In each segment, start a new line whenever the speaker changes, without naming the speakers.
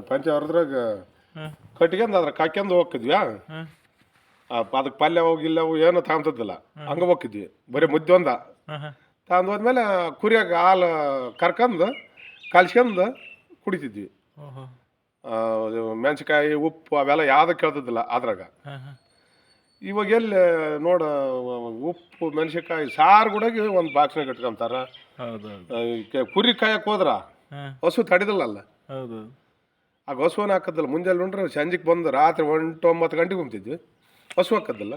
ಪಂಚ ಹೊರದ್ರಾಗ. ಕಟ್ಕೊಂಡ್ ಅದ್ರ ಕಾಕ್ಯಂದು ಹೋಗಿದ್ವಿ
ಹ್ಮ್.
ಅದಕ್ಕೆ ಪಲ್ಯ ಹೋಗಿಲ್ಲ ಏನು ತಗೊಂತದಿಲ್ಲ ಹಂಗ ಹೋಗಿದ್ವಿ ಬರೀ ಮುದ್ದೆ ಒಂದ. ತಗೊಂಡ್ ಹೋದ್ಮೇಲೆ ಕುರಿಯಾಗ ಹಾಲು ಕರ್ಕಂದು ಕಲ್ಸ್ಕೊಂಡ್ ಕುಡಿತಿದ್ವಿ. ಮೆಣಸಿಕಾಯಿ ಉಪ್ಪು ಅವೆಲ್ಲ ಯಾವ್ದು ಕೇಳ್ತಿದ್ದಿಲ್ಲ ಅದ್ರಾಗ. ಇವಾಗ ಎಲ್ಲಿ ನೋಡ ಉಪ್ಪು ಮೆಣಸಿನ್ಕಾಯಿ ಸಾರು ಕೂಡ ಒಂದು ಬಾಕ್ಸ್ನಾಗ ಇಟ್ಕೊಂತಾರ.
ಹೌದು ಹೌದು
ಆ, ಈ ಕೆ- ಕುರಿ ಕಾಯಕ್ಕೆ ಹೋದ್ರ ಹಸು ತಡಿದಲ್ಲ
ಹೌದು
ಆಗ ಹಸುವನ್ನ ಹಾಕದಲ್ಲ ಮುಂಜಾನೆ ಉಂಡ್ರೆ ಸಂಜೆಗೆ ಬಂದು ರಾತ್ರಿ ಒಂಟು ಒಂಬತ್ತು ಗಂಟೆಗೆ ಉಂಬ್ತಿದ್ವಿ ಹಸು ಹಾಕದಲ್ಲ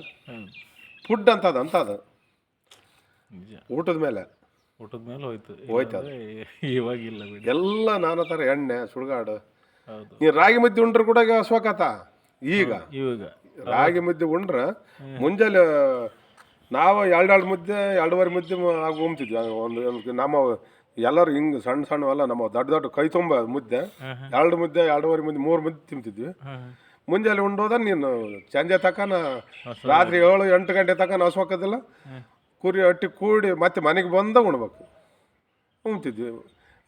ಫುಡ್ ಅಂತ ಅದು
ಅಂತ
ಊಟದ ಮೇಲೆ.
ಊಟದ ಮೇಲೆ ಹೋಯ್ತು.
ಅದು.
ಇವಾಗಿಲ್ಲ
ಎಲ್ಲ ನಾನಾ ಥರ ಎಣ್ಣೆ ಸುಡುಗಾಡು. ನೀ ರಾಗಿ ಮುದ್ದೆ ಉಂಡ್ರು ಕೂಡ ಹಸು ಹಾಕತ್ತ? ಈಗ.
ಇವಾಗ
ರಾಗಿ ಮುದ್ದೆ ಉಂಡ್ರೆ ಮುಂಜಾನೆ ನಾವು ಎರಡೆರಡು ಮುದ್ದೆ ಎರಡುವರೆ ಮುದ್ದೆ ಆಗಿ ಒಂದು ನಮ್ಮ ಎಲ್ಲರೂ ಹಿಂಗೆ ಸಣ್ಣ ಸಣ್ಣವೆಲ್ಲ ನಮ್ಮ ದೊಡ್ಡ ದೊಡ್ಡ ಕೈ ತುಂಬ ಮುದ್ದೆ. ಎರಡು ಮುದ್ದೆ ಎರಡೂವರೆ ಮುದ್ದೆ ಮೂರು ಮುದ್ದೆ ತಿಂತಿದ್ವಿ.
ಮುಂಜೆ
ಮುಂಜಾನೆ ಉಂಡೋದ ನೀನು ಸಂಜೆ ತಕನ ರಾತ್ರಿ ಏಳು ಎಂಟು ಗಂಟೆ ತಕನ ಹಸು ಹಾಕೋದಿಲ್ಲ.
ಹಾಂ
ಕುರಿ ಹಟ್ಟಿ ಕೂಡಿ ಮತ್ತೆ ಮನೆಗೆ ಬಂದ ಉಣ್ಬೇಕು. ಉಣ್ತಿದ್ವಿ.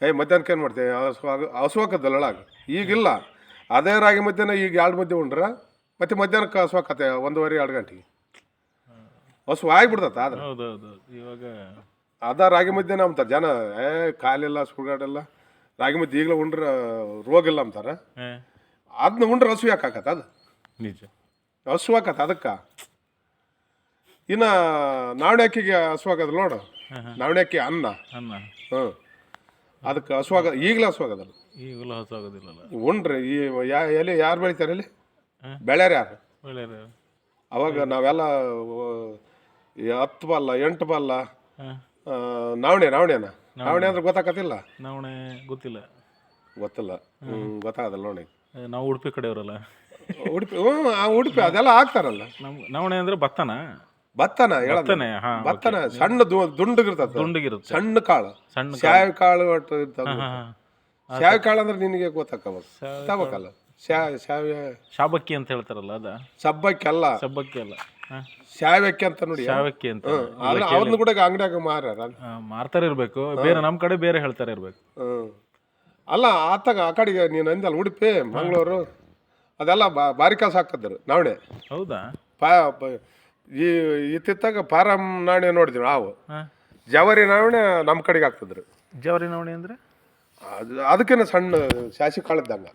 ಏಯ್ ಮಧ್ಯಾಹ್ನಕ್ಕೆ ಏನು ಮಾಡ್ತೇವೆ ಹಸು ಆಗ- ಹಸು ಹಾಕೋದಲ್ಲ ಒಳಗೆ. ಈಗಿಲ್ಲ. ಅದೇ ರಾಗಿ ಮಧ್ಯಾಹ್ನ ಈಗ ಎರಡು ಮುದ್ದೆ ಉಂಡ್ರ ಮತ್ತೆ ಮಧ್ಯಾಹ್ನಕ್ಕೆ ಹಸುವಾಕತ್ತೆ ಒಂದೂವರೆ ಎರಡು ಗಂಟೆಗೆ. ಹಸು ಆಗಿಬಿಡ್ತತ್ತ ಆದ್ರೆ.
ಇವಾಗ
ಅದ ರಾಗಿ ಮುದ್ದೆನ ಅಂತಾರೆ ಜನ ಏ ಕಾಲಿಲ್ಲ ಸುಡುಗಾಡೆಲ್ಲ ರಾಗಿ ಮುದ್ದೆ ಈಗಲೂ ಉಂಡ್ರ ರೋಗ ಇಲ್ಲ ಅಂತಾರೆ ಅದನ್ನ ಉಂಡ್ರೆ ಹಸು ಯಾಕೆ ಹಾಕತ್ತ ಅದು?
ನಿಜ.
ಹಸು ಹಾಕತ್ತ ಅದಕ್ಕೆ? ಇನ್ನ ನಾವಣೆ ಅಕ್ಕಿಗೆ ಹಸು ಹಾಕೋದಿಲ್ಲ ನೋಡು. ನಾವಣೆ ಅಕ್ಕಿ ಅನ್ನ.
ಅನ್ನ.
ಹ್ಞೂ ಅದಕ್ಕೆ ಹಸು ಆಗ ಈಗಲೇ ಹಸು ಆಗೋದಲ್ಲ
ಈಗಲೂ ಹೊಸಾಗೋದಿಲ್ಲಲ್ಲ
ಉಂಡ್ರಿ ಈ ಯಾ ಎಲೆ ಯಾರು ಬೆಳಿತಾರೆ ಇಲ್ಲಿ. ಬೆಳ್ಯಾರ ಯಾರು? ಅವಾಗ ನಾವೆಲ್ಲ ಹತ್ತು ಬಲ್ಲ ಎಂಟು ಬಲ್ಲ ನಾವಣೆ ನಾವಣೆನ? ನಾವಣೆ. ಅಂದ್ರೆ ಗೊತ್ತಾಗತ್ತಿಲ್ಲ
ನಾವಣೆ ಗೊತ್ತಿಲ್ಲ.
ಗೊತ್ತಿಲ್ಲ. ಹ್ಞೂ ಗೊತ್ತಾಗದಲ್ಲ ನೋಡಿ.
ನಾವು ಉಡುಪಿ ಕಡೆಯವರಲ್ಲ.
ಉಡುಪಿ ಹ್ಞೂ ಆ ಉಡುಪಿ ಅದೆಲ್ಲ ಹಾಕ್ತಾರಲ್ಲ
ನಮ್ ನವಣೆ ಅಂದ್ರೆ ಭತ್ತನ?
ಭತ್ತನ ಹೇಳ್ತಾನೆ
ಭತ್ತನೇ ಹಾಂ
ಭತ್ತನ ಸಣ್ಣ ದುಂಡಗಿರ್ತದ.
ದುಂಡಗಿರುತ್ತೆ.
ಸಣ್ಣ ಕಾಳು.
ಸಣ್ಣ
ಸ್ಯಾವಿ ಕಾಳು ಒಟ್ಟು ಇರ್ತವೆ. ಸ್ಯಾವಿ ಕಾಳು ಅಂದ್ರೆ ನಿನಗೆ
ಸ್ಯಾವಿ
ತಗೋಕಲ್ಲ.
ಶಾಬಕ್ಕಿ ಅಂತ ಹೇಳ್ತಾರಲ್ಲ ಅದ.
ಸಬ್ಬಕ್ಕಿ ಅಲ್ಲ.
ಸಬ್ಬಕ್ಕಿ ಅಲ್ಲ. ಹಾಂ.
ಶಾವ್ಯಕ್ಕೆ ಅಂತ ನೋಡಿ
ಶಾವಕ್ಕೆ ಅಂತ.
ಆದ್ರೆ ಅವ್ರನ್ನ ಕೂಡ ಅಂಗಡಿಯಾಗ ಮಾರ್ಯಾರ
ಆ, ಮಾರ್ತಾರೆ ಇರ್ಬೇಕು. ಬೇರೆ ನಮ್ಮ ಕಡೆ ಬೇರೆ ಹೇಳ್ತಾರೆ ಇರ್ಬೇಕು.
ಅಲ್ಲ ಆತಾಗ ಆ ಕಡೆಗೆ ನೀನು ಅಂದಲ್ಲ ಉಡುಪಿ ಮಂಗಳೂರು ಅದೆಲ್ಲ ಭಾರಿ ಕೆಲಸ ಹಾಕಿದ್ರು ನಾವಣೆ.
ಹೌದಾ?
ಪಾ ಈ ಇತ್ತಿತ್ತಾಗ ಪಾರಂ ನಾಣೆ ನೋಡಿದ್ವಿ ನಾವು. ಜವರಿ ನಾವಣೆ ನಮ್ಮ ಕಡೆಗೆ ಹಾಕ್ತಿದ್ರು.
ಜವರಿ ನಾವಣೆ ಅಂದ್ರೆ?
ಅದು ಅದಕ್ಕೇನೆ ಸಣ್ಣ ಶಾಸಿ ಕಾಳದ್ದಂಗ.